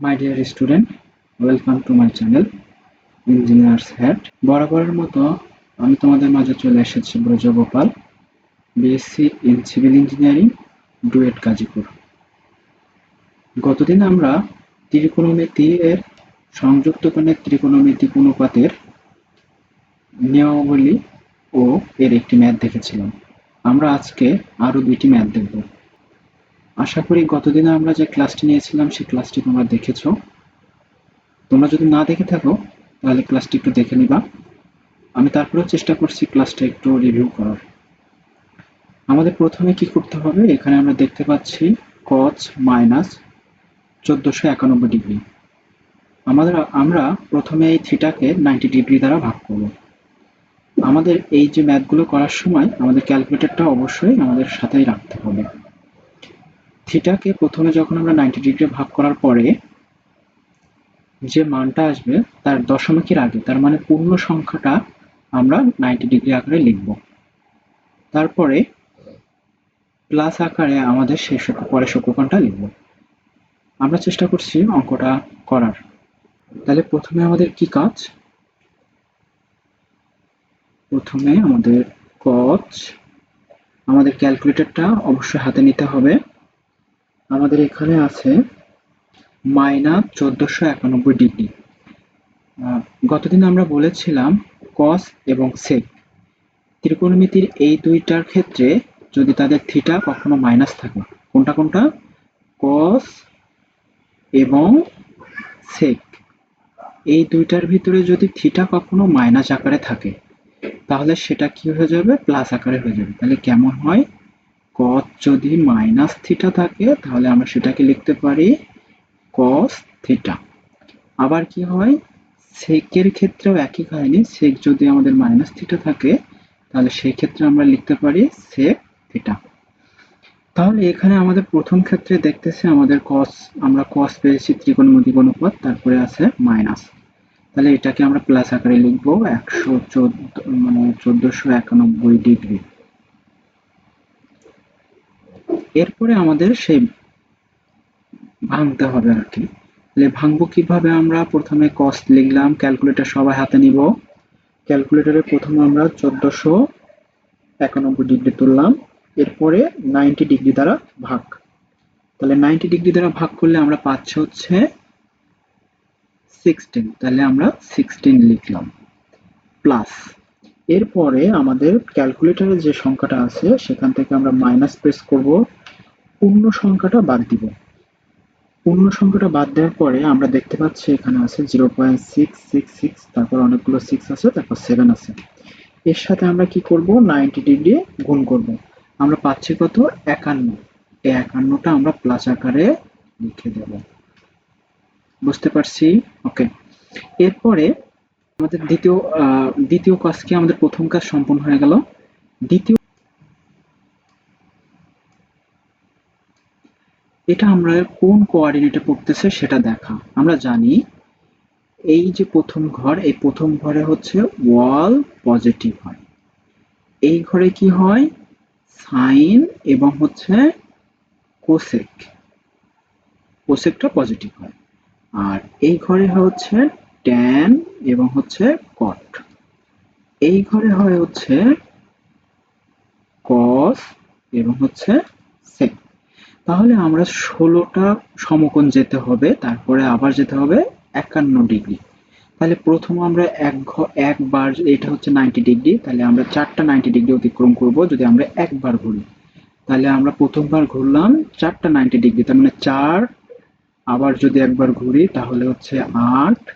My dear student welcome to my channel engineers hat বরাবরের মতো আমি তোমাদের মাঝে চলে এসেছি Brajagopal BSc in civil engineering DUET Gazipur গতদিন আমরা ত্রিকোণমিতি এর সংযুক্ত কোণের ত্রিকোণমিতিক অনুপাতের নিয়মাবলী ও এর একটি ম্যাথ দেখেছিলাম। আমরা আজকে আরও দুইটি ম্যাথ দেখব। আশা করি গতদিনে আমরা যে ক্লাসটি নিয়েছিলাম, সেই ক্লাসটি তোমরা দেখেছ। তোমরা যদি না দেখে থাকো, তাহলে ক্লাসটি একটু দেখে নিবা। আমি তারপরেও চেষ্টা করছি ক্লাসটা একটু রিভিউ করার। আমাদের প্রথমে কি করতে হবে? এখানে আমরা দেখতে পাচ্ছি কচ মাইনাস চোদ্দোশো একানব্বই ডিগ্রি। আমাদের, আমরা প্রথমে এই থিটাকে নাইনটি ডিগ্রি দ্বারা ভাগ করব। আমাদের এই যে ম্যাথগুলো করার সময় আমাদের ক্যালকুলেটরটা অবশ্যই আমাদের সাথেই রাখতে হবে। থিটাকে প্রথমে যখন আমরা নাইনটি ডিগ্রি ভাগ করার পরে যে মানটা আসবে তার দশমিকের আগে, তার মানে পূর্ণ সংখ্যাটা আমরা নাইনটি ডিগ্রি আকারে লিখব। তারপরে প্লাস আকারে আমাদের সেই পরে সূক্ষ্মকোণটা লিখব। আমরা চেষ্টা করছি অঙ্কটা করার। তাহলে প্রথমে আমাদের কি কাজ? প্রথমে আমাদের কচ, আমাদের ক্যালকুলেটরটা অবশ্যই হাতে নিতে হবে। আমাদের এখানে আছে মাইনাস চোদ্দোশো একানব্বই ডিগ্রি। গতদিন আমরা বলেছিলাম কস এবং সেক ত্রিকোণমিতির এই দুইটার ক্ষেত্রে যদি তাদের থিটা কখনো মাইনাস থাকে, কোনটা কোনটা? কস এবং সেক এই দুইটার ভিতরে যদি থিটা কখনো মাইনাস আকারে থাকে, তাহলে সেটা কি হয়ে যাবে? প্লাস আকারে হয়ে যাবে। তাহলে কেমন হয়? কস যদি মাইনাস থিটা থাকে, তাহলে আমরা সেটাকে লিখতে পারি কস থিটা আবার কি হয়? সেকের ক্ষেত্রেও একই কাহিনী সেক যদি আমাদের মাইনাস থিটা থাকে, তাহলে সেই ক্ষেত্রে আমরা লিখতে পারি সেক থিটা তাহলে এখানে আমাদের প্রথম ক্ষেত্রে দেখতেছে আমাদের কস আমরা কস পেয়েছি ত্রিকোণমিতিক অনুপাত, তারপরে আছে মাইনাস তাহলে এটাকে আমরা প্লাস আকারে লিখব একশো চোদ্দ মানে চোদ্দশো একানব্বই ডিগ্রি। এরপরে আমাদের সেই ভাঙতে হবে আর কি তাহলে ভাঙবো কীভাবে আমরা? প্রথমে কস্ট লিখলাম ক্যালকুলেটর সবাই হাতে নিব। ক্যালকুলেটরে প্রথমে আমরা চোদ্দশো একানব্বই ডিগ্রি তুললাম। এরপরে নাইনটি ডিগ্রি দ্বারা ভাগ। তাহলে নাইনটি ডিগ্রি দ্বারা ভাগ করলে আমরা পাচ্ছি হচ্ছে সিক্সটিন তাহলে আমরা সিক্সটিন লিখলাম। প্লাস এরপরে আমাদের ক্যালকুলেটরে যে সংখ্যাটা আছে, সেখান থেকে আমরা মাইনাস প্রেস করব। পূর্ণ সংখ্যাটা বাদ দিব। পূর্ণ সংখ্যাটা বাদ দেওয়ার পরে আমরা দেখতে পাচ্ছি এখানে আছে zero point six six six, তারপর অনেকগুলো সিক্স আছে, তারপর সেভেন আছে। এর সাথে আমরা কি করব? নাইনটি ডিগ্রি গুণ করব। আমরা পাচ্ছি কত? একান্ন। এই একান্নটা আমরা প্লাস আকারে লিখে দেব। বুঝতে পারছি? ওকে এরপরে আমাদের দ্বিতীয় দ্বিতীয় কাজ কি আমাদের প্রথম কাজ সম্পন্ন হয়ে গেল? দ্বিতীয় এটা আমরা কোন কোঅর্ডিনেটে পড়তেছে সেটা দেখা। আমরা জানি এই যে প্রথম ঘর, এই প্রথম ঘরে হচ্ছে ওয়াল পজিটিভ হয়। এই ঘরে কি হয়? সাইন এবং হচ্ছে কোসেক। কোসেকটা পজিটিভ হয়। আর এই ঘরে হচ্ছে ট্যান এবং হচ্ছে কট। এই ঘরে হয় হচ্ছে কস এবং হচ্ছে সেক। তাহলে আমরা ষোলোটা সমকোণ যেতে হবে, তারপরে আবার যেতে হবে একান্ন ডিগ্রি। তাহলে প্রথম আমরা এক একবার এটা হচ্ছে নাইনটি ডিগ্রি, তাহলে আমরা চারটা নাইনটি ডিগ্রি অতিক্রম করব যদি আমরা একবার ঘুরি। তাহলে আমরা প্রথমবার ঘুরলাম, চারটা নাইনটি ডিগ্রি, তার মানে চার, আবার যদি একবার ঘুরি, তাহলে হচ্ছে আট,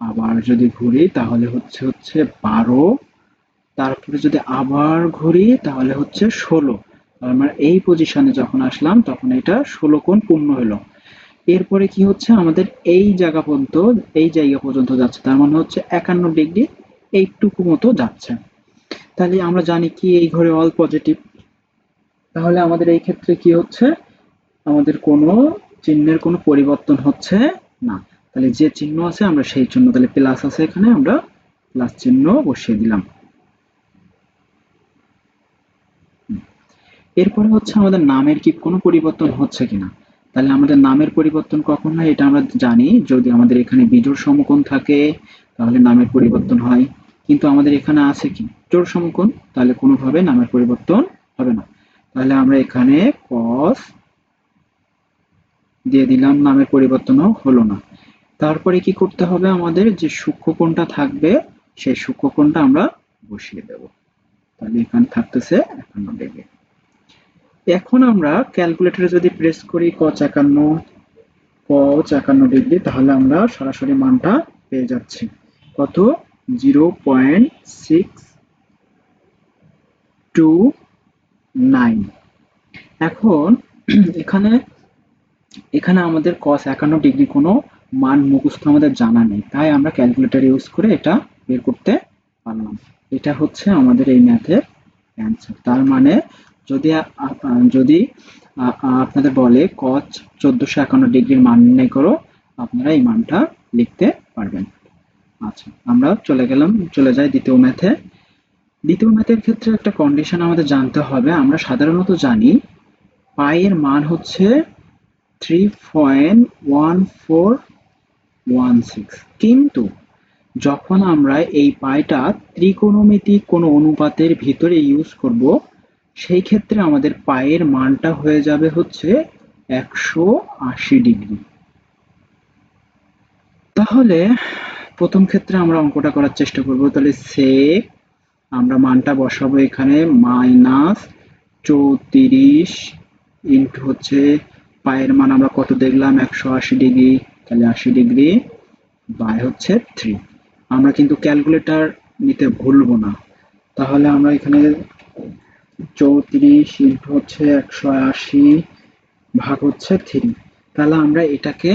আবার যদি ঘুরি, তাহলে হচ্ছে হচ্ছে বারো, তারপরে যদি আবার ঘুরি, তাহলে হচ্ছে ষোলো। আমরা এই পজিশনে যখন আসলাম, তখন এটা ষোলো কোণ পূর্ণ হলো। এরপরে কি হচ্ছে? আমাদের এই জায়গা পর্যন্ত, এই জায়গা পর্যন্ত যাচ্ছে। তার মানে হচ্ছে একান্ন ডিগ্রি এইটুকু মতো যাচ্ছে। তাহলে আমরা জানি কি এই ঘরে অল পজিটিভ তাহলে আমাদের এই ক্ষেত্রে কি হচ্ছে? আমাদের কোনো চিহ্নের কোনো পরিবর্তন হচ্ছে না। তাহলে যে চিহ্ন আছে, আমরা সেই চিহ্ন, তাহলে প্লাস আছে এখানে, আমরা প্লাস চিহ্ন বসিয়ে দিলাম। এরপরে হচ্ছে আমাদের নামের কি কোনো পরিবর্তন হচ্ছে কিনা? তাহলে আমাদের নামের পরিবর্তন কখন হয় এটা আমরা জানি। যদি আমাদের এখানে বিজোড় সমকোণ থাকে, তাহলে নামের পরিবর্তন হয়। কিন্তু আমাদের এখানে আছে কি? জোড় সমকোণ, তাহলে কোনোভাবে নামের পরিবর্তন হবে না। তাহলে আমরা এখানে cos দিয়ে দিলাম, নামের পরিবর্তনও হলো না। তারপরে কি করতে হবে আমাদের? যে সূক্ষ্মকোণটা থাকবে, সেই সূক্ষ্মকোণটা আমরা বসিয়ে দেব। তাহলে এখানে থাকতেছে একান্ন ডিগ্রি। এখন আমরা ক্যালকুলেটরে যদি প্রেস করি কচ একান্ন কচ একান্ন ডিগ্রি তাহলে আমরা সরাসরি মানটা পেয়ে যাচ্ছি। কত? Zero point six two nine এখন এখানে এখানে আমাদের কস একান্ন ডিগ্রি কোনো মান মুখস্থ আমাদের জানা নেই, তাই আমরা ক্যালকুলেটর ইউজ করে এটা বের করতে পারলাম। এটা হচ্ছে আমাদের এই ম্যাথের অ্যান্সার তার মানে যদি যদি আপনাদের বলে কচ চোদ্দশো একান্ন ডিগ্রির মান নির্ণয় করো, আপনারা এই মানটা লিখতে পারবেন। আচ্ছা আমরা চলে গেলাম, চলে যাই দ্বিতীয় ম্যাথে দ্বিতীয় ম্যাথের ক্ষেত্রে একটা কন্ডিশন আমাদের জানতে হবে। আমরা সাধারণত জানি পায়ের মান হচ্ছে three point one four one six কিন্তু যখন আমরা এই পায়টা ত্রিকোণমিতিক কোনো অনুপাতের ভিতরে ইউজ করব সেই ক্ষেত্রে আমাদের পায়ের মানটা হয়ে যাবে হচ্ছে একশো আশি ডিগ্রি। তাহলে প্রথম ক্ষেত্রে আমরা অঙ্কটা করার চেষ্টা করব। তাহলে সেক আমরা মানটা বসাবো এখানে মাইনাস চৌত্রিশ ইন্টু হচ্ছে পায়ের মান আমরা কত দেখলাম? একশো আশি ডিগ্রি, তাহলে আশি ডিগ্রি বাই হচ্ছে থ্রি আমরা কিন্তু ক্যালকুলেটর নিতে ভুলবো না। তাহলে আমরা এখানে চৌত্রিশ ইন্টু হচ্ছে একশো আশি ভাগ হচ্ছে থ্রি তাহলে আমরা এটাকে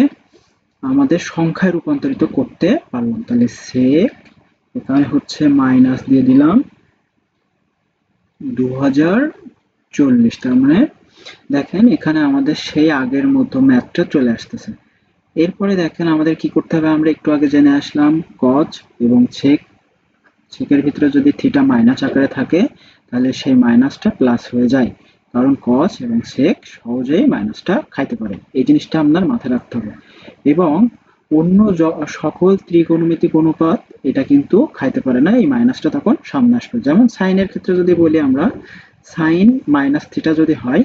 আমাদের সংখ্যায় রূপান্তরিত করতে পারলাম। তাহলে সেক এখানে হচ্ছে মাইনাস দিয়ে দিলাম দু হাজার চল্লিশ। তার মানে দেখেন এখানে আমাদের সেই আগের মতো ম্যাথটা চলে আসতেছে। এরপরে দেখেন আমাদের কি করতে হবে? আমরা একটু আগে জেনে আসলাম কজ এবং ছেক ছেকের ভিতরে যদি থিটা মাইনাস আকারে থাকে তাহলে সেই মাইনাসটা প্লাস হয়ে যায়। কারণ কস এবং সেক সহজেই মাইনাসটা খাইতে পারে। এই জিনিসটা আপনার মাথায় রাখতে হবে। এবং অন্য সকল ত্রিকোণমিতিক অনুপাত এটা কিন্তু খাইতে পারে না। এই মাইনাসটা তখন সামনে আসবে। যেমন সাইনের ক্ষেত্রে যদি বলি আমরা সাইন মাইনাস থিটা যদি হয়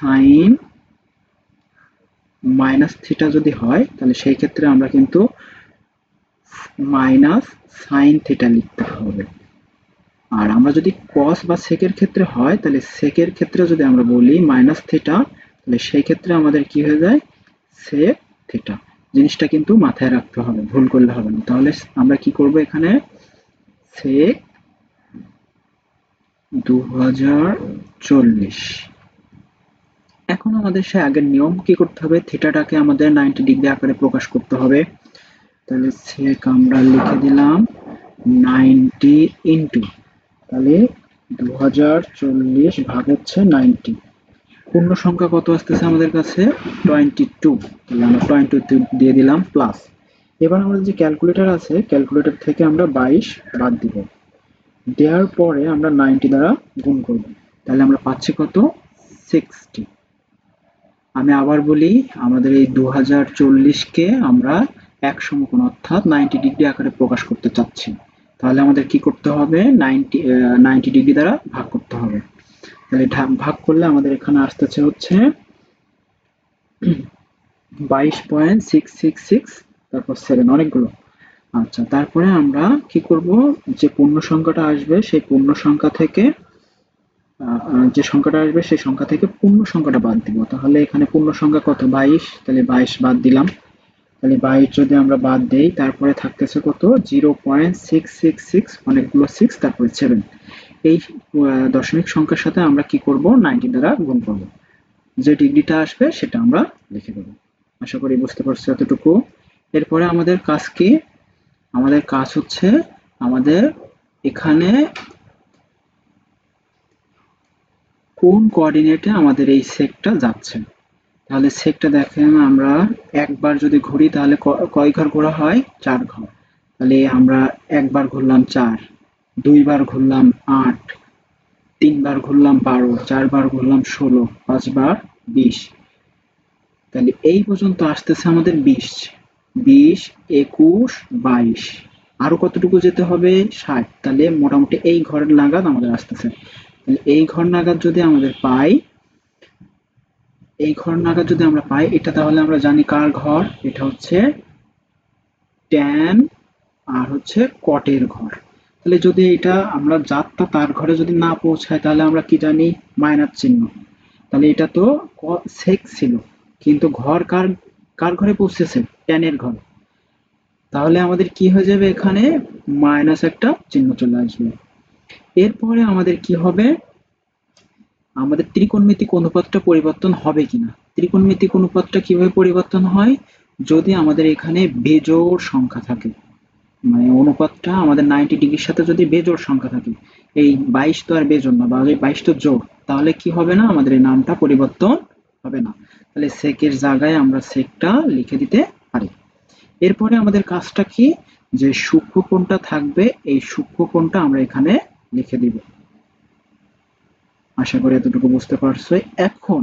সাইন মাইনাস থিটা যদি হয়, তাহলে সেই ক্ষেত্রে আমরা কিন্তু মাইনাস সাইন থিটা লিখতে হবে। আর আমরা যদি কস বা সেকের ক্ষেত্রে হয়, তাহলে সেকের ক্ষেত্রে যদি আমরা বলি মাইনাস থিটা তাহলে সেই ক্ষেত্রে আমাদের কি হয়ে যায়? সেক থিটা জিনিসটা কিন্তু মাথায় রাখতে হবে, ভুল করলে হবে না। তাহলে আমরা কি করব এখানে? সেক দু এখন আমাদের সে আগের নিয়ম কি করতে হবে? থিটাটাকে আমাদের নাইনটি ডিগ্রি আকারে প্রকাশ করতে হবে। তাহলে সেক আমরা লিখে দিলাম নাইনটি ইন্টু তাহলে দু হাজার চল্লিশ ভাগ হচ্ছে নাইনটি। পূর্ণ সংখ্যা কত আসতেছে আমাদের কাছে? Twenty two. তাহলে আমরা টোয়েন্টি টু দিয়ে দিলাম প্লাস। এবার আমাদের যে ক্যালকুলেটর আছে, ক্যালকুলেটর থেকে আমরা বাইশ বাদ দিব। দেওয়ার পরে আমরা নাইনটি দ্বারা গুণ করব। তাহলে আমরা পাচ্ছি কত? সিক্সটি। আমি আবার বলি, আমাদের এই দু হাজার চল্লিশকে আমরা এক সমকোণ অর্থাৎ নাইনটি ডিগ্রি আকারে প্রকাশ করতে চাচ্ছি। তাহলে আমাদের কি করতে হবে? নাইনটি নাইনটি ডিগ্রি দ্বারা ভাগ করতে হবে। তাহলে ভাগ করলে আমাদের এখানে আসতেছে হচ্ছে বাইশ পয়েন্ট সিক্স সিক্স সিক্স, তারপর সেভেন অনেকগুলো। আচ্ছা তারপরে আমরা কি করব? যে পূর্ণ সংখ্যাটা আসবে, সেই পূর্ণ সংখ্যা থেকে যে সংখ্যাটা আসবে, সেই সংখ্যা থেকে পূর্ণ সংখ্যাটা বাদ দিব। তাহলে এখানে পূর্ণ সংখ্যা কত? বাইশ, তাহলে বাইশ বাদ দিলাম। তাহলে বাইশ যদি আমরা বাদ দেই, তারপরে থাকতেছে কত? Zero point six six six অনেকগুলো সিক্স তারপরে সেভেন এই দশমিক সংখ্যার সাথে আমরা কি করব? নাইনটি দ্বারা গুণ করব। যে ডিগ্রিটা আসবে, সেটা আমরা লিখে দেবো। আশা করি বুঝতে পারছি এতটুকু। এরপরে আমাদের কাজ কি? আমাদের কাজ হচ্ছে আমাদের এখানে কোন কোঅর্ডিনেটে আমাদের এই সেটটা যাচ্ছে। তাহলে সেকটা দেখেন, আমরা একবার যদি ঘুরি তাহলে কয় ঘর ঘোরা হয়? চার ঘর। তাহলে আমরা একবার ঘুরলাম চার, দুইবার ঘুরলাম আট, তিনবার ঘুরলাম বারো, চারবার ঘুরলাম ষোলো, পাঁচবার বিশ। তাহলে এই পর্যন্ত আসতেছে আমাদের বিশ বিশ, একুশ, বাইশ। আরও কতটুকু যেতে হবে? ষাট। তাহলে মোটামুটি এই ঘরের নাগাদ আমাদের আসতেছে। এই ঘর নাগাদ যদি আমাদের পাই এই ঘর নাগাদ যদি আমরা পাই, এটা তাহলে আমরা জানি কার ঘর? এটা হচ্ছে ট্যান আর হচ্ছে কটের ঘর। তাহলে যদি এটা আমরা জাতটা তার ঘরে যদি না পৌঁছায়, তাহলে আমরা কি জানি? মাইনাস চিহ্ন। তাহলে এটা তো সেক ছিল। কিন্তু ঘর কার কার ঘরে পৌঁছেছে? ট্যানের ঘর। তাহলে আমাদের কি হয়ে যাবে এখানে? মাইনাস একটা চিহ্ন চলে আসবে। এরপরে আমাদের কি হবে? আমাদের ত্রিকোণমিতিক অনুপাতটা পরিবর্তন হবে কিনা? ত্রিকোণমিতিক অনুপাতটা কীভাবে পরিবর্তন হয়? যদি আমাদের এখানে বেজোড় সংখ্যা থাকে মানে অনুপাতটা আমাদের নাইনটি ডিগ্রির সাথে যদি বেজোড় সংখ্যা থাকে, এই বাইশ তো আর বেজোড় না, বা বাইশ তো জোড়, তাহলে কি হবে না? আমাদের এই নামটা পরিবর্তন হবে না। তাহলে সেকের জায়গায় আমরা সেকটা লিখে দিতে পারি। এরপরে আমাদের কাজটা কি? যে সূক্ষ্ম কোণটা থাকবে, এই সূক্ষ্ম কোণটা আমরা এখানে লিখে দিব। আশা করি এতটুকু বুঝতে পারছ। এখন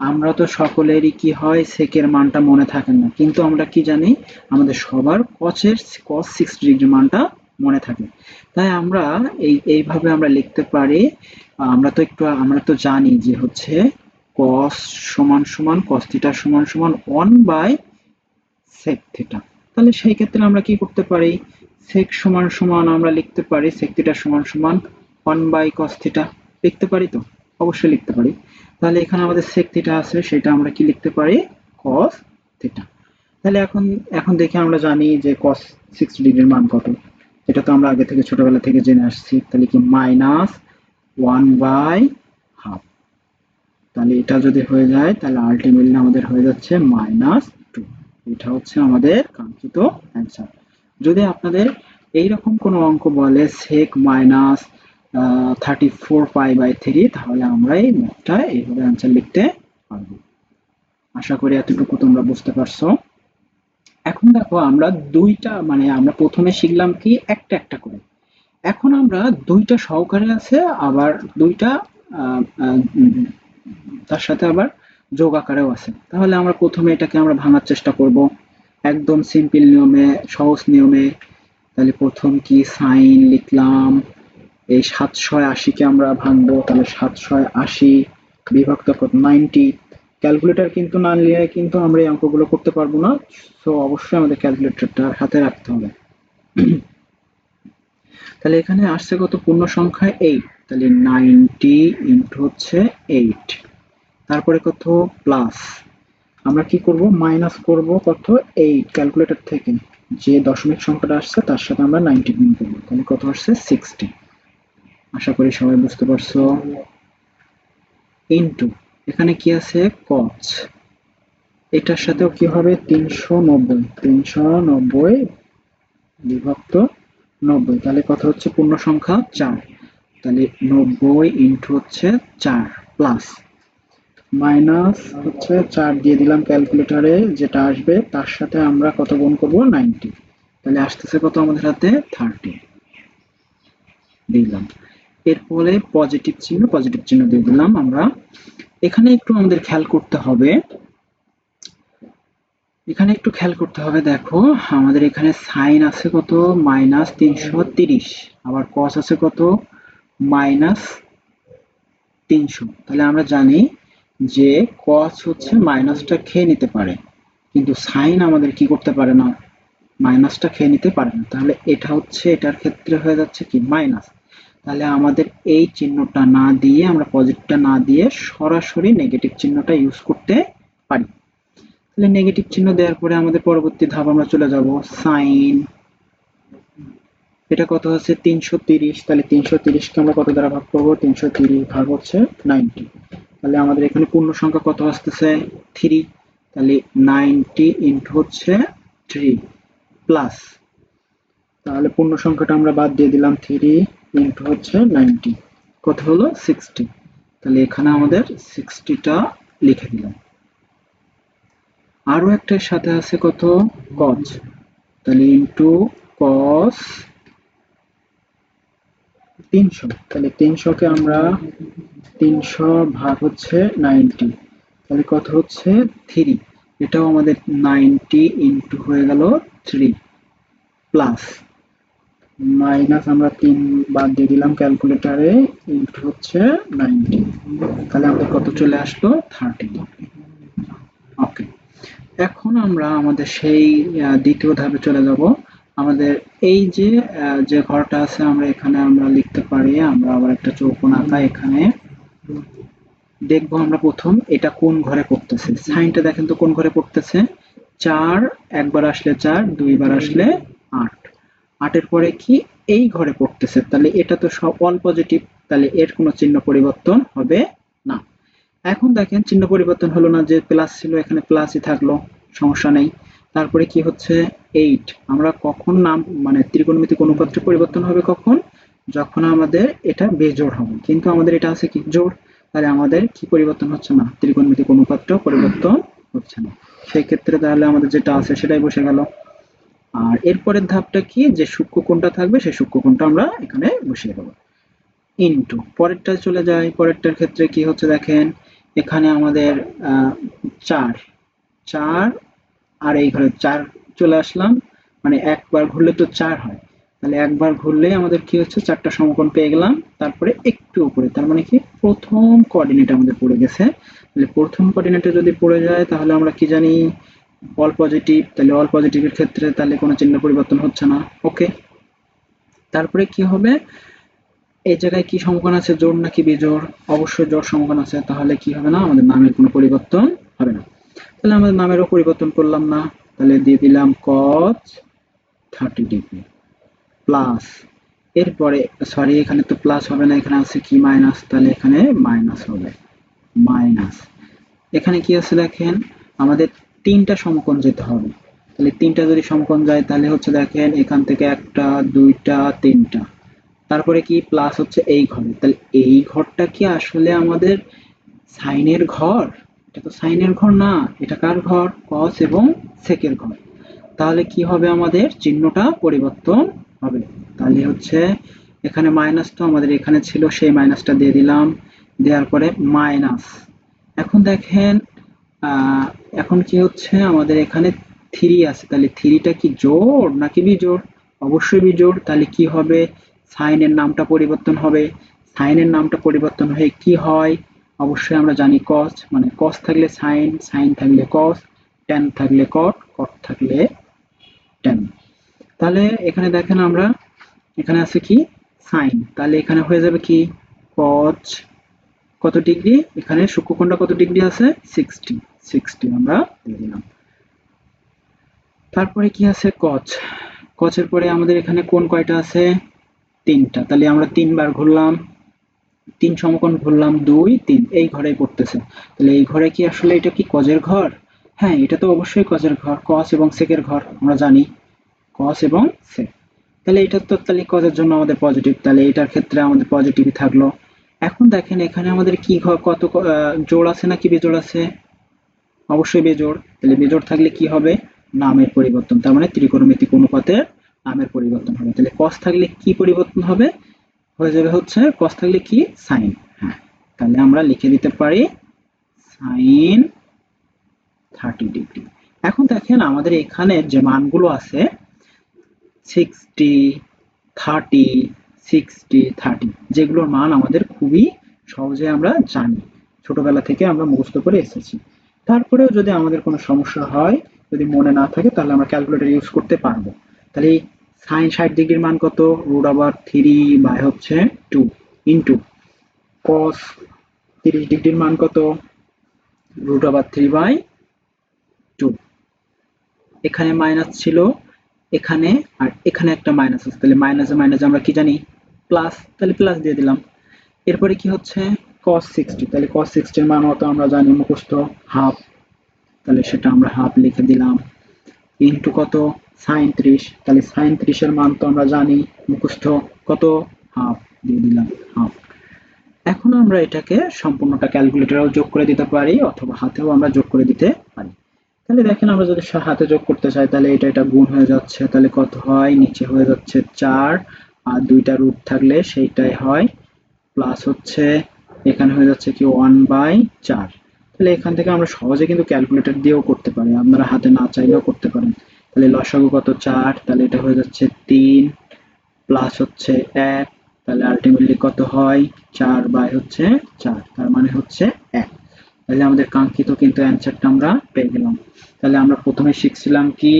আমরা তো সকলেরই কি হয়, সেকের মানটা মনে থাকে না। কিন্তু আমরা কি জানি, আমাদের সবার কচের কস সিক্সটি ডিগ্রি মানটা মনে থাকে। তাই আমরা এই, এইভাবে আমরা লিখতে পারি। আমরা তো একটু, আমরা তো জানি যে হচ্ছে কস সমান সমান কস থিটা সমান সমান ওয়ান বাই সেক থিটা তাহলে সেই ক্ষেত্রে আমরা কি করতে পারি? সেক সমান সমান আমরা লিখতে পারি সেক থিটা সমান সমান ওয়ান বাই কস থিটা লিখতে পারি তো? অবশ্যই লিখতে পারি। তাহলে এখানে আমাদের সেক থিটা আছে, সেটা আমরা কি লিখতে পারি? কস থিটা তাহলে এখন এখন দেখে আমরা জানি যে কস সিক্স ডিগ্রির মান কত। এটা তো আমরা আগে থেকে ছোটবেলা থেকে জেনে আসছি। তাহলে কি মাইনাস ওয়ান বাই হাফ তাহলে এটা যদি হয়ে যায়, তাহলে আলটিমেটলি আমাদের হয়ে যাচ্ছে মাইনাস টু এটা হচ্ছে আমাদের কাঙ্ক্ষিত অ্যান্সার যদি আপনাদের এইরকম কোনো অঙ্ক বলে sec minus thirty four pi by three তাহলে আমরা এই ম্যাথটা এইভাবে অ্যান্সার লিখতে পারব। আশা করি এতটুকু তোমরা বুঝতে পারছ। এখন দেখো, আমরা দুইটা মানে আমরা প্রথমে শিখলাম কি, একটা একটা করে। এখন আমরা দুইটা সহকারে আছে, আবার দুইটা তার সাথে আবার যোগ আকারেও আছে। তাহলে আমরা প্রথমে এটাকে আমরা ভাঙার চেষ্টা করব। একদম সিম্পল নিয়মে, সহজ নিয়মে। তাহলে প্রথম কি সাইন লিখলাম। এই সাতশো আশিকে আমরা ভাঙবো, তাহলে সাতশো আশি বিভক্ত নাইনটি। ক্যালকুলেটর কিন্তু না নিলে কিন্তু আমরা এই অঙ্কগুলো করতে পারব না। সো অবশ্যই আমাদের ক্যালকুলেটরটা হাতে রাখতে হবে। তাহলে এখানে আসছে কত? পূর্ণ সংখ্যা এইট তাহলে নাইনটি ইন্টু হচ্ছে এইট তারপরে কত? প্লাস আমরা কি করব? মাইনাস করব কত? এইট ক্যালকুলেটর থেকে যে দশমিক সংখ্যাটা আসছে, তার সাথে আমরা নাইনটি গুণ করব। তাহলে কত আসছে? সিক্সটি আশা করি সবাই বুঝতে পারছ। ইন্টু, এখানে কি আছে? কচ। এটার সাথেও কি হবে? তিনশো নব্বই। তিনশো নব্বই বিভক্ত নব্বই। তাহলে কত হচ্ছে? পূর্ণ সংখ্যা চার। তাহলে নব্বই ইন্টু হচ্ছে চার প্লাস। মাইনাস হচ্ছে চার দিয়ে দিলাম ক্যালকুলেটারে, যেটা আসবে, তার সাথে আমরা কত গুণ করব? নাইনটি। তাহলে আসতেছে কত আমাদের হাতে? থার্টি। দিলাম। এরপরে পজিটিভ চিহ্ন পজিটিভ চিহ্ন দিয়ে দিলাম আমরা। এখানে একটু আমাদের খেয়াল করতে হবে। এখানে একটু খেয়াল করতে হবে, দেখো, আমাদের এখানে সাইন আছে কত? মাইনাস তিনশো তিরিশ। আবার কস আছে কত? মাইনাস তিনশো। তাহলে আমরা জানি যে কস হচ্ছে মাইনাসটা খেয়ে নিতে পারে। কিন্তু সাইন আমাদের কি করতে পারে না? মাইনাসটা খেয়ে নিতে পারে না। তাহলে এটা হচ্ছে, এটার ক্ষেত্রে হয়ে যাচ্ছে কি? মাইনাস। তাহলে আমাদের এই চিহ্নটা না দিয়ে, আমরা পজিটিভটা না দিয়ে সরাসরি নেগেটিভ চিহ্নটা ইউজ করতে পারি। তাহলে নেগেটিভ চিহ্ন দেওয়ার পরে আমাদের পরবর্তী ধাপ আমরা চলে যাব সাইন এটা কত হচ্ছে? তিনশো তিরিশ। তাহলে তিনশো তিরিশকে আমরা কত দ্বারা ভাগ করব? তিনশো তিরিশ ভাগ হচ্ছে নাইনটি। তাহলে আমাদের এখানে পূর্ণ সংখ্যা কত আসতেছে? থ্রি তাহলে নাইনটি ইন্টু হচ্ছে থ্রি প্লাস তাহলে পূর্ণ সংখ্যাটা আমরা বাদ দিয়ে দিলাম থ্রি ইন্টু হচ্ছে নাইনটি। কত হলো? সিক্সটি। তাহলে এখানে আমাদের সিক্সটিটা লিখে দিলাম। আরও একটার সাথে আছে কত? কজ তাহলে ইন্টু কস তিনশো। তাহলে তিনশোকে আমরা তিনশো ভাগ হচ্ছে নাইনটি। তাহলে কত হচ্ছে? থ্রি। এটাও আমাদের নাইনটি ইন্টু হয়ে গেল থ্রি প্লাস। মাইনাস আমরা তিন বাদ দিয়ে দিলাম ক্যালকুলেটারে হচ্ছে নাইনটি। তাহলে আমাদের কত চলে আসলো? থার্টি। ওকে। এখন আমরা আমাদের সেই দ্বিতীয় ধাপে চলে যাব। আমাদের এই যে যে ঘরটা আছে, আমরা এখানে আমরা লিখতে পারি, আমরা আবার একটা চৌকোন আঁকা এখানে। দেখব আমরা প্রথম এটা কোন ঘরে পড়তেছে। সাইনটা দেখেন তো কোন ঘরে পড়তেছে? চার, একবার আসলে চার, দুইবার আসলে আটের পরে কি এই ঘরে পড়তেছে? তাহলে এটা তো সব অল পজিটিভ তাহলে এর কোনো চিহ্ন পরিবর্তন হবে না। এখন দেখেন, চিহ্ন পরিবর্তন হলো না যে প্লাস ছিল, এখানে প্লাসই থাকল, সমস্যা নেই। তারপরে কি হচ্ছে? এইট আমরা কখন নাম মানে ত্রিকোণমিতিক অনুপাত্র পরিবর্তন হবে কখন? যখন আমাদের এটা বেজোড় হবে। কিন্তু আমাদের এটা আছে কি? জোড়। তাহলে আমাদের কি পরিবর্তন হচ্ছে না? ত্রিকোণমিতিক অনুপাত্র পরিবর্তন হচ্ছে না। সেই ক্ষেত্রে তাহলে আমাদের যেটা আছে সেটাই বসে গেল। আর এরপরের ধাপটা কি? যে সূক্ষ্ম কোণটা থাকবে, সেই সূক্ষ্ম কোণটা আমরা এখানে বসিয়ে দেবো। ইনটু পরেরটা চলে যায় পরেরটার ক্ষেত্রে কি হচ্ছে দেখেন, এখানে আমাদের চার। চার আর এই ঘরে চার চলে আসলাম। মানে একবার ঘুরলে তো চার হয়। তাহলে একবার ঘুরলে আমাদের কি হচ্ছে? চারটা সমকোণ পেয়ে গেলাম। তারপরে একটু উপরে। তার মানে কি? প্রথম কোঅর্ডিনেট আমাদের পড়ে গেছে। তাহলে প্রথম কোঅর্ডিনেটে যদি পড়ে যায়, তাহলে আমরা কি জানি? অল পজিটিভ তাহলে অল পজিটিভের ক্ষেত্রে তাহলে কোনো চিহ্ন পরিবর্তন হচ্ছে না। ওকে তারপরে কি হবে? এই জায়গায় কি সমকোণ আছে? জোড় নাকি বিজোড়? অবশ্যই জোড় সমকোণ আছে, তাহলে কি হবে না? আমাদের নামের কোনো পরিবর্তন হবে না। তাহলে আমাদের নামেরও পরিবর্তন করলাম না। তাহলে দিয়ে দিলাম cos থার্টি ডিগ্রি প্লাস এরপরে সরি এখানে তো প্লাস হবে না, এখানে আছে কি? মাইনাস তাহলে এখানে মাইনাস হবে। মাইনাস এখানে কি আছে দেখেন? আমাদের তিনটা সমকোণ যেতে হবে। তাহলে তিনটা যদি সমকোণ যায়, তাহলে হচ্ছে দেখেন এখান থেকে একটা, দুইটা, তিনটা। তারপরে কি? প্লাস হচ্ছে এই ঘর। তাহলে এই ঘরটা কি আসলে আমাদের সাইনের ঘর? এটা তো সাইনের ঘর না, এটা কার ঘর? কস এবং সেকের ঘর। তাহলে কি হবে আমাদের? চিহ্নটা পরিবর্তন হবে। তাহলে হচ্ছে এখানে মাইনাস তো আমাদের এখানে ছিল, সেই মাইনাসটা দিয়ে দিলাম। দেওয়ার পরে মাইনাস এখন দেখেন এখন কি হচ্ছে? আমাদের এখানে থ্রি আছে। তাহলে থ্রিটা কি জোড় নাকি বিজোড়? অবশ্যই বিজোড়। তাহলে কি হবে? সাইনের নামটা পরিবর্তন হবে। সাইনের নামটা পরিবর্তন হয়ে কি হয়? অবশ্যই আমরা জানি কস মানে কস থাকলে সাইন সাইন থাকলে কস টেন থাকলে কট কট থাকলে টেন তাহলে এখানে দেখেন আমরা, এখানে আছে কি? সাইন। তাহলে এখানে হয়ে যাবে কি? কচ কত ডিগ্রি? এখানে সূক্ষ্মকোণটা কত ডিগ্রি আছে? সিক্সটি সিক্সটি আমরা দিয়ে দিলাম। তারপরে কি আছে? কচ কচের পরে আমাদের এখানে কোন কয়টা আছে? তিনটা। তাহলে আমরা তিনবার ঘুরলাম, তিন সমকোণ ঘুরলাম দুই, তিন। এই ঘরেই পড়তেছে। তাহলে এই ঘরে কি আসলে এটা কি কজের ঘর? হ্যাঁ এটা তো অবশ্যই কজের ঘর কস এবং সেকের ঘর, আমরা জানি। কস এবং সেক তাহলে এটা তো তাহলে কজের জন্য আমাদের পজিটিভ তাহলে এটার ক্ষেত্রে আমাদের পজিটিভই থাকল। এখন দেখেন এখানে আমাদের কি কত জোড় আছে নাকি বেজোড় আছে? অবশ্যই বেজোড়। তাহলে বেজোড় থাকলে কি হবে? নামের পরিবর্তন। তার মানে ত্রিকোণমিতিক অনুপাতের নামের পরিবর্তন হবে। তাহলে কস থাকলে কি পরিবর্তন হবে? হয়ে যাবে হচ্ছে কস থাকলে কি? সাইন হ্যাঁ। তাহলে আমরা লিখে দিতে পারি সাইন থার্টি ডিগ্রি এখন দেখেন আমাদের এখানে যে মানগুলো আছে সিক্সটি থার্টি সিক্সটি থার্টি যেগুলোর মান আমাদের খুবই সহজে আমরা জানি। ছোটবেলা থেকে আমরা মুখস্থ করে এসেছি। তারপরেও যদি আমাদের কোনো সমস্যা হয়, যদি মনে না থাকে, তাহলে আমরা ক্যালকুলেটর ইউজ করতে পারব। তাহলে সাইন ষাট ডিগ্রির মান কত? রুট আবার থ্রি বাই হচ্ছে টু ইন্টু কস তিরিশ ডিগ্রির মান কত? রুট আবার থ্রি বাই টু এখানে মাইনাস ছিল, এখানে, আর এখানে একটা মাইনাস আছে। তাহলে মাইনাসে মাইনাসে আমরা কি জানি? প্লাস তাহলে প্লাস দিয়ে দিলাম। এরপরে কি হচ্ছে? cos সিক্সটি তাহলে cos সিক্সটির মান হতো আমরা জানি, মুখস্থ হাফ তাহলে সেটা আমরা হাফ লিখে দিলাম। ইন্টু কত? সাইন তাহলে সাইন মান তো আমরা জানি, মুখস্থ কত? হাফ দিয়ে দিলাম হাফ এখন আমরা এটাকে সম্পূর্ণটা ক্যালকুলেটরেও যোগ করে দিতে পারি, অথবা হাতেও আমরা যোগ করে দিতে পারি। তাহলে দেখেন আমরা যদি হাতে যোগ করতে চাই, তাহলে এটা এটা গুণ হয়ে যাচ্ছে, তাহলে কত হয়? নিচে হয়ে যাচ্ছে চার আর দুইটা রুট থাকলে সেইটাই হয় প্লাস হচ্ছে এখানে হয়ে যাচ্ছে কি ওয়ান বাই চার। তাহলে এখান থেকে আমরা সহজে কিন্তু ক্যালকুলেটর দিয়েও করতে পারি, আপনারা হাতে না চাইলেও করতে পারেন। তাহলে লসাগু কত চার? তাহলে এটা হয়ে যাচ্ছে তিন প্লাস হচ্ছে এক, তাহলে আলটিমেটলি কত হয়? চার বাই হচ্ছে চার, তার মানে হচ্ছে এক। তাহলে আমাদের কাঙ্ক্ষিত কিন্তু অ্যান্সারটা আমরা পেয়ে গেলাম। তাহলে আমরা প্রথমে শিখছিলাম কি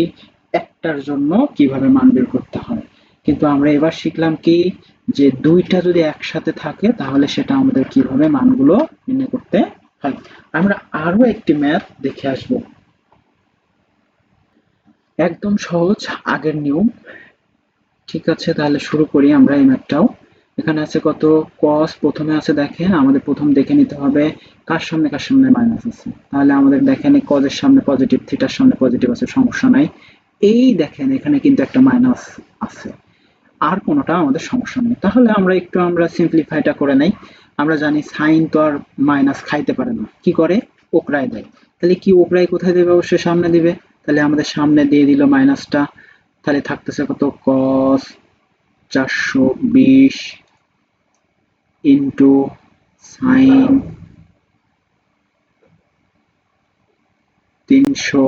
একটার জন্য কীভাবে মান বের করতে হয়। কিন্তু আমরা এবার শিখলাম কি যে দুইটা যদি একসাথে থাকে, তাহলে সেটা আমাদের কীভাবে মানগুলো নির্ণয় করতে হয়। আমরা আরও একটি ম্যাথ দেখে আসব। একদম সহজ, আগের নিয়ম। ঠিক আছে, তাহলে শুরু করি আমরা এই ম্যাথটাও। এখানে আছে কত? cos প্রথমে আছে দেখেন, আমাদের প্রথম দেখে নিতে হবে কার সামনে কার সামনে মাইনাস আছে। তাহলে আমাদের দেখেন cos সামনে পজিটিভ থিটার সামনে পজিটিভ আছে, সমস্যা নাই। এই দেখেন, এখানে কিন্তু একটা মাইনাস আছে। আর কোনোটা আমাদের সমস্যা নেই। তাহলে আমরা একটু আমরা সিম্পলিফাইটা করে নেই। আমরা জানি সাইন তো আর মাইনাস খাইতে পারে না। কি করে? ওকরায় দেয়। তাহলে কি ওকরায় কোথায় দেবে অবশ্যই সামনে দিবে। তাহলে আমাদের সামনে দিয়ে দিল মাইনাসটা তাহলে থাকতেছে কত? কস চারশো বিশ ইন্টু সাইন তিনশো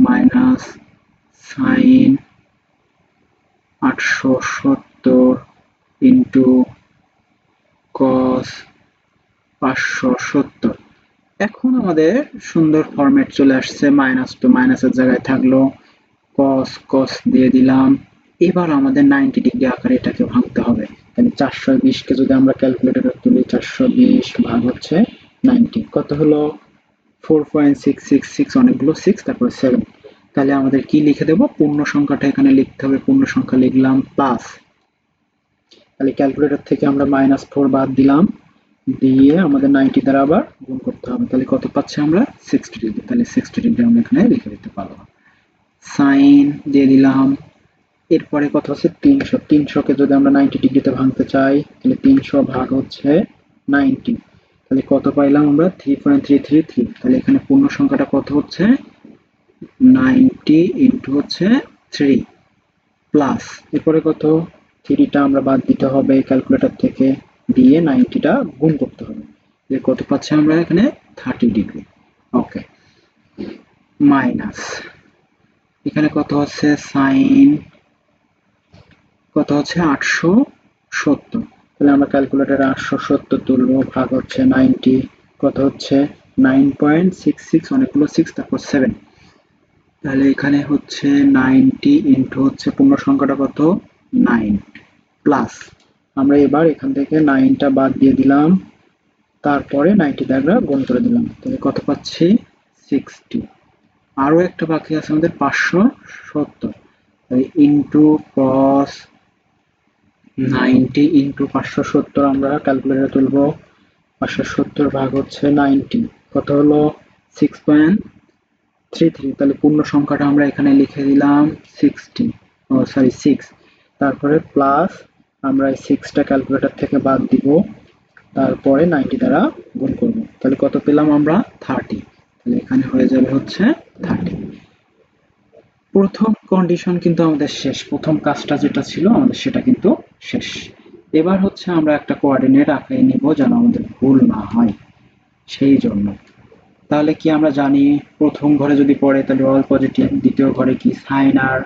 মাইনাস সাইন আটশো সত্তর ইন্টু কস পাঁচশো সত্তর। এখন আমাদের সুন্দর ফরম্যাট চলে আসছে মাইনাস টু মাইনাসের জায়গায় থাকল কস কস দিয়ে দিলাম। এবার আমাদের নাইনটি ডিগ্রি আকারে এটাকে ভাঙতে হবে। তাহলে চারশো বিশকে যদি আমরা ক্যালকুলেটরে তুলি, চারশো বিশ ভাগ হচ্ছে নাইনটি কত হলো? Four point six six six অনেকগুলো সিক্স তারপরে সেভেন তাহলে আমাদের কি লিখে দেবো? পূর্ণ সংখ্যাটা এখানে লিখতে হবে, পূর্ণ সংখ্যা লিখলাম প্লাস তাহলে ক্যালকুলেটর থেকে আমরা মাইনাস ফোর বাদ দিলাম, দিয়ে আমাদের নাইনটি দ্বারা আবার গুণ করতে হবে। তাহলে কত পাচ্ছি আমরা? সিক্সটি ডিগ্রি তাহলে সিক্সটি ডিগ্রি আমরা এখানে লিখে দিতে পারব। সাইন দিয়ে দিলাম। এরপরে কত হচ্ছে তিনশো। তিনশোকে যদি আমরা নাইনটি ডিগ্রিতে ভাঙতে চাই, তাহলে তিনশো ভাগ হচ্ছে নাইনটি তাহলে কত পাইলাম আমরা? Three point three three three তাহলে এখানে পূর্ণ সংখ্যাটা কত হচ্ছে? নাইনটি ইন্টু হচ্ছে থ্রি প্লাস এরপরে কত? থ্রিটা আমরা বাদ দিতে হবে ক্যালকুলেটর থেকে। দিয়ে নাইনটিটা গুণ করতে হবে। যে কত পাচ্ছি আমরা এখানে? থার্টি ডিগ্রি ওকে মাইনাস এখানে কত হচ্ছে? সাইন কত হচ্ছে? আটশো সত্তর। তাহলে আমরা ক্যালকুলেটারে আটশো সত্তর তুলবো, ভাগ হচ্ছে নাইনটি, কত হচ্ছে? নাইন পয়েন্ট সিক্স সিক্স অনেকগুলো সিক্স তারপর সেভেন তাহলে এখানে হচ্ছে নাইনটি ইন্টু হচ্ছে পূর্ণ সংখ্যাটা কত? নাইন প্লাস আমরা এবার এখান থেকে নাইনটা বাদ দিয়ে দিলাম। তারপরে নাইনটি দ্বারা গুণ করে দিলাম। তাহলে কত পাচ্ছি? সিক্সটি আরও একটা বাকি আছে আমাদের পাঁচশো সত্তর। ইন্টু কস নাইনটি ইন্টু পাঁচশো সত্তর আমরা ক্যালকুলেটরে তুলবো। পাঁচশো সত্তর ভাগ হচ্ছে নাইনটি। কত হলো? সিক্স পয়েন্ট থ্রি থ্রি তাহলে পূর্ণ সংখ্যাটা আমরা এখানে লিখে দিলাম সিক্সটি সরি, সিক্স। তারপরে প্লাস আমরা এই সিক্সটা ক্যালকুলেটর থেকে বাদ দিব, তারপরে নাইনটি দ্বারা গুণ করব। তাহলে কত পেলাম আমরা? থার্টি। তাহলে এখানে হয়ে যাবে হচ্ছে থার্টি। প্রথম কন্ডিশন কিন্তু আমাদের শেষ। প্রথম কাজটা যেটা ছিল, আমাদের সেটা কিন্তু শেষ। এবার হচ্ছে আমরা একটা কোঅর্ডিনেট আঁকিয়ে নিব যেন আমাদের ভুল না হয়। সেই জন্য। তাহলে কি আমরা জানি প্রথম ঘরে যদি পড়ে, তাহলে অল পজিটিভ দ্বিতীয় ঘরে কি সাইন আর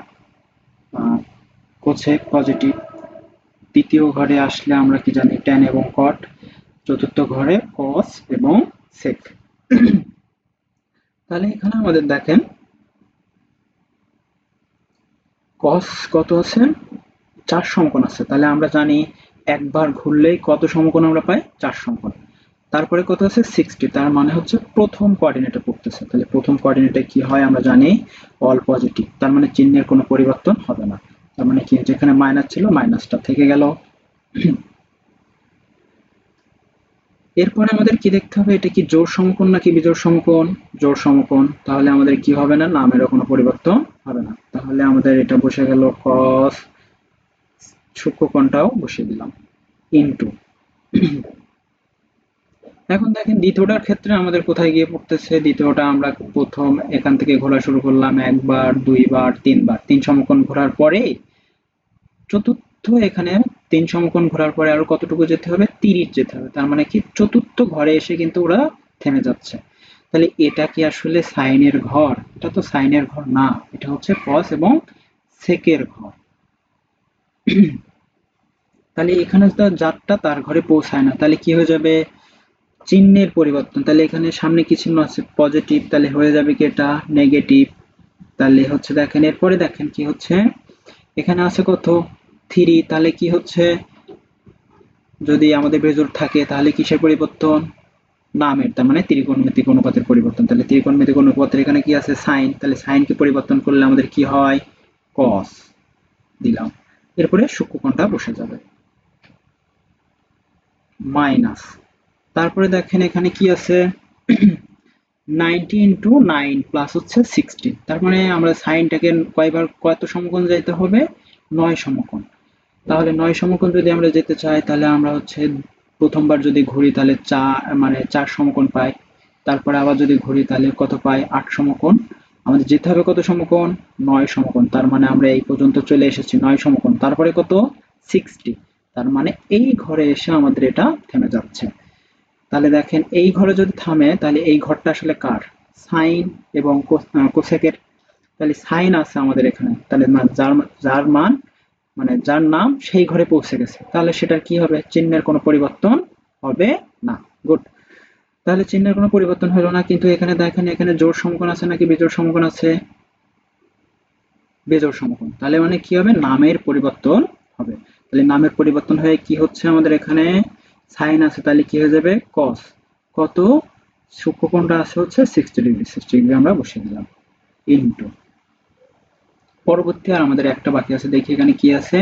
পজিটিভ তৃতীয় ঘরে আসলে আমরা কি জানি ট্যান এবং কট চতুর্থ ঘরে কস এবং সেক তাহলে এখানে আমাদের দেখেন কস কত আছে? চার সমকোণ আছে। তাহলে আমরা জানি একবার ঘুরলেই কত সমকোণ আমরা পাই? চার সমকোণ। তারপরে কত আছে? সিক্সটি তার মানে হচ্ছে প্রথম কোঅর্ডিনেটে পড়তেছে। তাহলে প্রথম কোঅর্ডিনেটে কি হয় আমরা জানি অল পজিটিভ তার মানে চিহ্নের কোনো পরিবর্তন হবে না। তার মানে কি, যেখানে মাইনাস ছিল মাইনাসটা থেকে গেল। এরপরে আমাদের কি দেখতে হবে? এটা কি জোর সমকোণ নাকি বিজোড় সমকোণ? জোর সমকোণ। তাহলে আমাদের কি হবে না? নামেরও কোনো পরিবর্তন হবে না। তাহলে আমাদের এটা বসে গেল cos সূক্ষ্মকোণটাও বসিয়ে দিলাম। ইনটু এখন দেখেন দ্বিতীয়টার ক্ষেত্রে আমাদের কোথায় গিয়ে পড়তেছে? দ্বিতীয়টা আমরা প্রথম এখান থেকে ঘোরা শুরু করলাম একবার, দুইবার, তিনবার। তিন সমকোণ ঘোরার পরে, চতুর্থ এখানে তিন সমকোণ ঘোরার পরে আরও কতটুকু যেতে হবে? তিরিশ যেতে হবে। তার মানে কি? চতুর্থ ঘরে এসে কিন্তু ওরা থেমে যাচ্ছে। তাহলে এটা কি আসলে সাইনের ঘর? এটা তো সাইনের ঘর না। এটা হচ্ছে কস এবং সেকের ঘর। তাহলে এখানে যারটা তার ঘরে পৌঁছায় না। তাহলে কি হয়ে যাবে? চিহ্নের পরিবর্তন। তাহলে এখানে সামনে কি চিহ্ন আছে? পজিটিভ তাহলে হয়ে যাবে কি এটা? নেগেটিভ তাহলে হচ্ছে দেখেন, এরপরে দেখেন কি হচ্ছে? এখানে আছে কত? থ্রি তাহলে কি হচ্ছে? যদি আমাদের বেজোর থাকে, তাহলে কিসের পরিবর্তন? নামের, তার মানে ত্রিকোণমিতিক অনুপাতের পরিবর্তন। তাহলে ত্রিকোণমিতিক অনুপাতের এখানে কি আছে? সাইন তাহলে সাইনকে পরিবর্তন করলে আমাদের কি হয়? কস দিলাম। এরপরে সূক্ষ্মকোণটা বসে যাবে। মাইনাস তারপরে দেখেন এখানে কি আছে? নাইনটি ইন্টু নাইন প্লাস হচ্ছে সিক্সটি তার মানে আমরা সাইনটাকে কয়বার, কত সমকোণ যাইতে হবে? নয় সমকোণ। তাহলে নয় সমকোণ যদি আমরা যেতে চাই, তাহলে আমরা হচ্ছে প্রথমবার যদি ঘুরি, তাহলে চা মানে চার সমকোণ পাই। তারপরে আবার যদি ঘুরি, তাহলে কত পাই? আট সমকোণ। আমাদের যেতে হবে কত সমকোণ? নয় সমকোণ। তার মানে আমরা এই পর্যন্ত চলে এসেছি, নয় সমকোণ। তারপরে কত? সিক্সটি তার মানে এই ঘরে এসে আমাদের এটা থেমে যাচ্ছে। তাহলে দেখেন, এই ঘরে যদি থামে, তাহলে এই ঘরটা আসলে কার? সাইন এবং কোসেকের। তাহলে সাইন আছে আমাদের এখানে। তাহলে যার যার মান মানে যার নাম, সেই ঘরে পৌঁছে গেছে। তাহলে সেটার কি হবে? চিহ্নের কোনো পরিবর্তন হবে না। গুড তাহলে চিহ্নের কোনো পরিবর্তন হলো না, কিন্তু এখানে দেখেন, এখানে জোর সমকোণ আছে নাকি বেজোড় সমকোণ আছে? বেজোড় সমকোণ। তাহলে মানে কি হবে? নামের পরিবর্তন হবে। তাহলে নামের পরিবর্তন হয়ে কি হচ্ছে আমাদের এখানে? সাইন আছে তাহলে কি হয়ে যাবে? কস কত? সূক্ষ্মকোণটা আছে হচ্ছে সিক্সটি ডিগ্রি সিক্সটি ডিগ্রি আমরা বসিয়ে দিলাম। ইন্টু পরবর্তী আর আমাদের একটা বাকি আছে, দেখি এখানে কি আছে।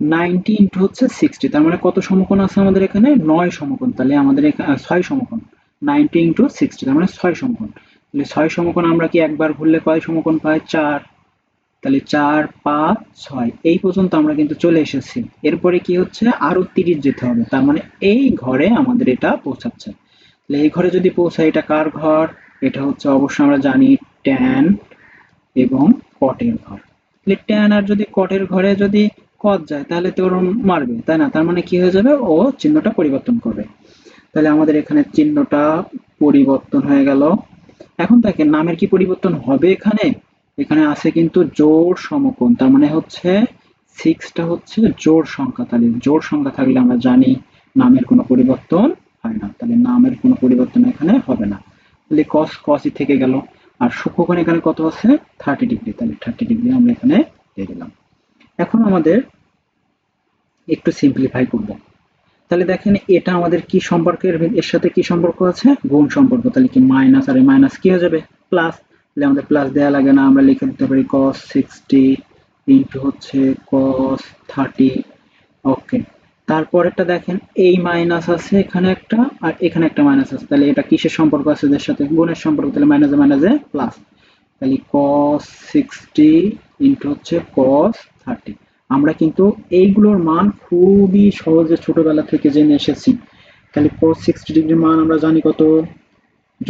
নাইনটি ইন্টু হচ্ছে সিক্সটি তার মানে কত সমকোণ আছে আমাদের এখানে? নয় সমকোণ, তাহলে আমাদের এখানে ছয় সমকোণ। নাইনটি ইন্টু সিক্সটি তার মানে ছয় সমকোণ। তাহলে ছয় সমকোণ আমরা কি একবার ঘুরলে কয় সমকোণ পাই? চার। তাহলে চার, পাঁচ, ছয়, এই পর্যন্ত আমরা কিন্তু চলে এসেছি। এরপরে কি হচ্ছে? আরও তিরিশ যেতে হবে। তার মানে এই ঘরে আমাদের এটা পৌঁছাচ্ছে। তাহলে এই ঘরে যদি পৌঁছায়, এটা কার ঘর? এটা হচ্ছে অবশ্যই আমরা জানি ট্যান এবং কটের ঘর। তাহলে ট্যান আর যদি কটের ঘরে যদি কট যায়, তাহলে তো ওর মারবে, তাই না? তার মানে কি হয়ে যাবে? ও চিহ্নটা পরিবর্তন করবে। তাহলে আমাদের এখানে চিহ্নটা পরিবর্তন হয়ে গেল। এখন দেখেন, নামের কি পরিবর্তন হবে এখানে? এখানে আছে কিন্তু জোড় সমকোণ, তার মানে হচ্ছে সিক্সটা হচ্ছে জোড় সংখ্যা, তাহলে জোড় সংখ্যা থাকলে আমরা জানি নামের কোনো পরিবর্তন হয় না, তাহলে নামের কোনো পরিবর্তন এখানে হবে না। তাহলে কস কসই থেকে গেল, আর সূক্ষ্মকোণ এখানে কত আছে? থার্টি ডিগ্রি তাহলে থার্টি ডিগ্রি আমরা এখানে দিয়ে দিলাম। এখন আমাদের একটু সিম্পলিফাই করব। তাহলে দেখেন এটা আমাদের কি সম্পর্কের, এর সাথে কি সম্পর্ক আছে? গুণ সম্পর্ক, তাহলে কি মাইনাস আর মাইনাস কি হয়ে যাবে? প্লাস তাহলে আমাদের প্লাস দেওয়া লাগে না, আমরা লিখে দিতে পারি cos সিক্সটি ইন্টু হচ্ছে cos থার্টি ওকে তারপরেরটা দেখেন এই মাইনাস আছে এখানে একটা, আর এখানে একটা মাইনাস আছে। তাহলে এটা কিসের সম্পর্ক আছে এদের সাথে? গুণের সম্পর্ক, তাহলে মাইনাসে মাইনাসে প্লাস তাহলে cos সিক্সটি ইন্টু হচ্ছে cos থার্টি আমরা কিন্তু এইগুলোর মান খুবই সহজে ছোটবেলা থেকে জেনে এসেছি। তাহলে cos সিক্সটি ডিগ্রির মান আমরা জানি কত?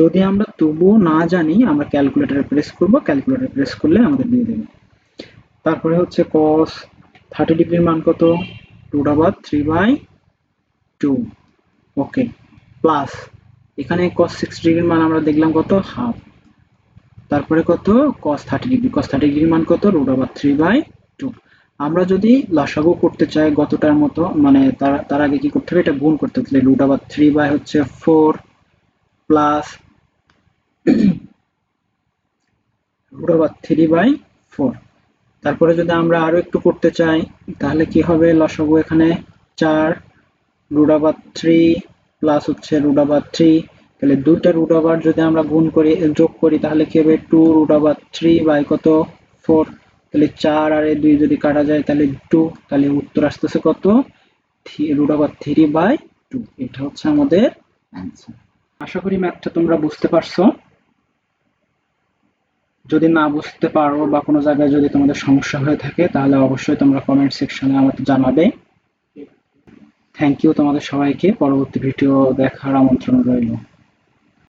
যদি আমরা তবুও না জানি, আমরা ক্যালকুলেটরে প্রেস করব ক্যালকুলেটরে প্রেস করলে আমাদের দিয়ে দেবে। তারপরে হচ্ছে কস থার্টি ডিগ্রির মান কত? Root over three by two okay plus এখানে কস সিক্সটি ডিগ্রির মান আমরা দেখলাম কত? হাফ তারপরে কত? Cos thirty degree cos thirty ডিগ্রির মান কত? Root over three by two আমরা যদি লসাগু করতে চাই গতটার মতো মানে তার তার আগে কি করতে হবে? এটা গুণ করতে হবে। রুট ওভার থ্রি বাই হচ্ছে four plus root over three by four তারপরে যদি আমরা আরও একটু করতে চাই, তাহলে কি হবে? লসাগু এখানে চার রুট ওভার থ্রি প্লাস হচ্ছে রুট ওভার থ্রি তাহলে দুইটা রুট ওভার যদি আমরা গুণ করি, যোগ করি, তাহলে কি হবে? Two root over three by কত? ফোর তাহলে চার আর এই দুই যদি কাটা যায়, তাহলে টু তাহলে উত্তর আসতেছে কত? Root over three by two এটা হচ্ছে আমাদের অ্যান্সার আশা করি ম্যাথটা তোমরা বুঝতে পারছ। যদি না বুঝতে পারো বা কোনো জায়গায় যদি তোমাদের সমস্যা হয়ে থাকে, তাহলে অবশ্যই তোমরা কমেন্ট সেকশনে আমাকে জানাবে। থ্যাংক ইউ তোমাদের সবাইকে। পরবর্তী ভিডিও দেখার আমন্ত্রণ রইল।